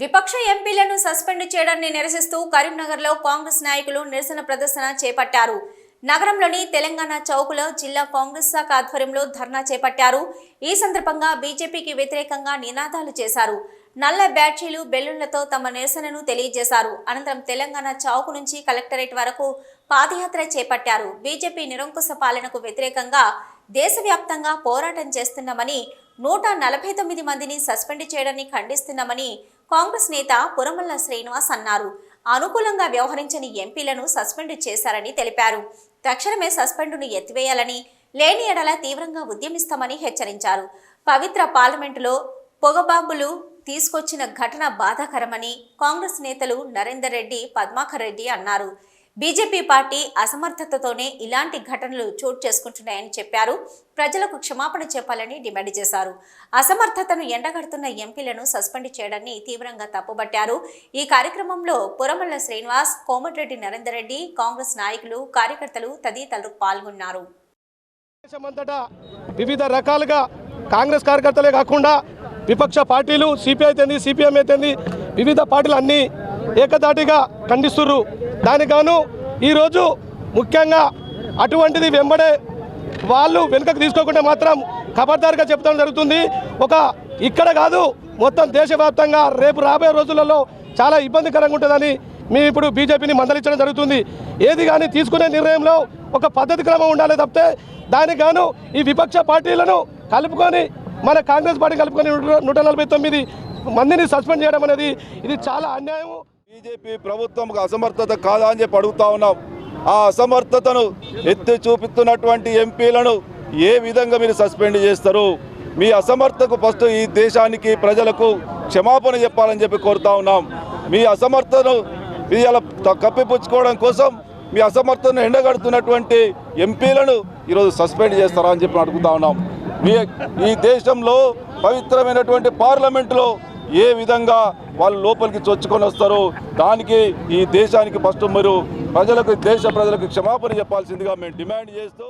విపక్ష ఎంపీలను సస్పెండ్ చేయడాన్ని నిరసిస్తూ కరీంనగర్లో కాంగ్రెస్ నాయకులు నిరసన ప్రదర్శన చేపట్టారు. నగరంలోని తెలంగాణ చౌకులో జిల్లా కాంగ్రెస్ శాఖ ఆధ్వర్యంలో ధర్నా చేపట్టారు. ఈ సందర్భంగా బీజేపీకి వ్యతిరేకంగా నినాదాలు చేశారు. నల్ల బ్యాటరీలు బెలూన్లతో తమ నిరసనను తెలియజేశారు. అనంతరం తెలంగాణ చౌక్ నుంచి కలెక్టరేట్ వరకు పాదయాత్ర చేపట్టారు. బీజేపీ నిరంకుశ పాలనకు వ్యతిరేకంగా దేశవ్యాప్తంగా పోరాటం చేస్తున్నామని నూట నలభై తొమ్మిది మందిని సస్పెండ్ చేయడాన్ని ఖండిస్తున్నామని కాంగ్రెస్ నేత పురమల్ల శ్రీనివాస్ అన్నారు. అనుకూలంగా వ్యవహరించని ఎంపీలను సస్పెండ్ చేశారని తెలిపారు. తక్షణమే సస్పెండును ఎత్తివేయాలని లేని ఎడల తీవ్రంగా ఉద్యమిస్తామని హెచ్చరించారు. పవిత్ర పార్లమెంటులో పొగబాంబులు తీసుకొచ్చిన ఘటన బాధాకరమని కాంగ్రెస్ నేతలు నరేందర్ రెడ్డి పద్మాకర్ రెడ్డి అన్నారు. బీజేపీ పార్టీ అసమర్థతతోనే ఇలాంటి ఘటనలు చోటు చేసుకుంటున్నాయని చెప్పారు. ప్రజలకు క్షమాపణ చెప్పాలని డిమాండ్ చేశారు. అసమర్థతను ఎండగడుతున్న ఎంపీలను సస్పెండ్ చేయడాన్ని తీవ్రంగా తప్పుబట్టారు. ఈ కార్యక్రమంలో పురమల్ల శ్రీనివాస్ కోమటిరెడ్డి నరేందర్ రెడ్డి కాంగ్రెస్ నాయకులు కార్యకర్తలు తదితరులు పాల్గొన్నారు. వివిధ రకాలుగా కాంగ్రెస్ కార్యకర్తలే కాకుండా విపక్ష పార్టీలు సిపిఐ అయితేంది సిపిఎం అయితేంది వివిధ పార్టీలు అన్నీ ఏకదాటిగా ఖండిస్తున్నారు దానికి గాను ఈరోజు ముఖ్యంగా అటువంటిది వెంబడే వాళ్ళు వెనుకకు తీసుకోకుండా మాత్రం ఖబర్దారుగా చెప్తాం జరుగుతుంది. ఒక ఇక్కడ కాదు మొత్తం దేశవ్యాప్తంగా రేపు రాబోయే రోజులలో చాలా ఇబ్బందికరంగా ఉంటుందని మేము ఇప్పుడు బీజేపీని మందలించడం జరుగుతుంది. ఏది కానీ తీసుకునే నిర్ణయంలో ఒక పద్ధతి క్రమం ఉండాలి తప్పితే దానికి గాను ఈ విపక్ష పార్టీలను కలుపుకొని మన కాంగ్రెస్ పార్టీ కలుపుకొని నూట- నూట నలభై తొమ్మిది మందిని సస్పెండ్ చేయడం అనేది ఇది చాలా అన్యాయం బీజేపీ ప్రభుత్వం అసమర్థత కాదా అని చెప్పి అడుగుతా ఉన్నాం. ఆ అసమర్థతను ఎత్తి చూపిస్తున్నటువంటి ఎంపీలను ఏ విధంగా మీరు సస్పెండ్ చేస్తారు? మీ అసమర్థకు ఫస్ట్ ఈ దేశానికి ప్రజలకు క్షమాపణ చెప్పాలని చెప్పి కోరుతా ఉన్నాం. మీ అసమర్థను ఇలా కప్పిపుచ్చుకోవడం కోసం మీ అసమర్థను ఎండగడుతున్నటువంటి ఎంపీలను ఈరోజు సస్పెండ్ చేస్తారా అని చెప్పి అడుగుతా ఉన్నాం. మీ ఈ దేశంలో పవిత్రమైనటువంటి పార్లమెంటులో ఏ విధంగా వాళ్ళు లోపలికి చొచ్చుకొని వస్తారో దానికి ఈ దేశానికి ఫస్ట్ మీరు ప్రజలకు దేశ ప్రజలకు క్షమాపణ చెప్పాల్సిందిగా మేము డిమాండ్ చేస్తూ